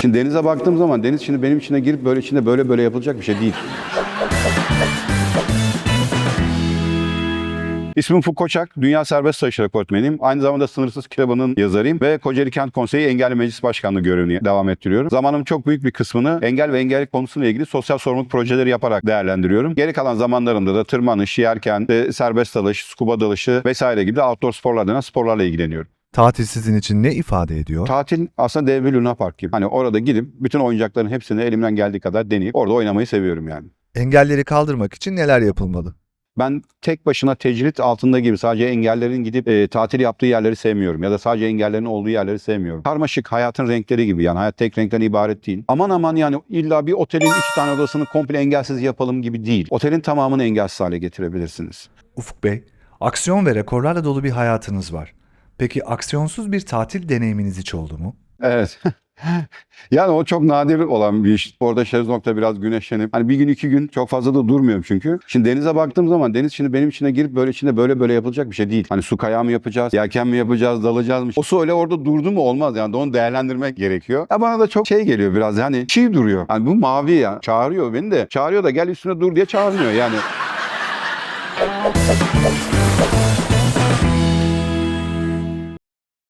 Şimdi denize baktığım zaman deniz şimdi benim içine girip böyle içinde böyle böyle yapılacak bir şey değil. İsmim Ufuk Koçak, Dünya Serbest Sayış Rekortmeniyim. Aynı zamanda Sınırsız Kitabı'nın yazarıyım ve Kocaeli Kent Konseyi Engelli Meclis Başkanlığı görevini devam ettiriyorum. Zamanımın çok büyük bir kısmını engel ve engellilik konusuyla ilgili sosyal sorumluluk projeleri yaparak değerlendiriyorum. Geri kalan zamanlarımda da tırmanış, yerken, e, serbest dalış, scuba dalışı vesaire gibi outdoor sporlar denen sporlarla ilgileniyorum. Tatil sizin için ne ifade ediyor? Tatil aslında dev bir Luna Park gibi. Hani orada gidip bütün oyuncakların hepsini elimden geldiği kadar deneyip orada oynamayı seviyorum yani. Engelleri kaldırmak için neler yapılmalı? Ben tek başına tecrit altında gibi sadece engellerin gidip e, tatil yaptığı yerleri sevmiyorum. Ya da sadece engellerin olduğu yerleri sevmiyorum. Karmaşık hayatın renkleri gibi yani hayat tek renkten ibaret değil. Aman aman yani illa bir otelin iki tane odasını komple engelsiz yapalım gibi değil. Otelin tamamını engelsiz hale getirebilirsiniz. Ufuk Bey, aksiyon ve rekorlarla dolu bir hayatınız var. Peki aksiyonsuz bir tatil deneyiminiz hiç oldu mu? Evet. yani o çok nadir olan bir iş. Orada şezlongda biraz güneşlenip hani bir gün iki gün çok fazla da durmuyorum çünkü. Şimdi denize baktığım zaman deniz şimdi benim içine girip böyle içinde böyle böyle yapılacak bir şey değil. Hani su kayağı mı yapacağız, yelken mi yapacağız, dalacağız mı? O su öyle orada durdu mu olmaz yani onu değerlendirmek gerekiyor. Ya bana da çok şey geliyor biraz yani çiğ duruyor. Hani bu mavi ya çağırıyor beni de çağırıyor da gel üstüne dur diye çağırmıyor yani.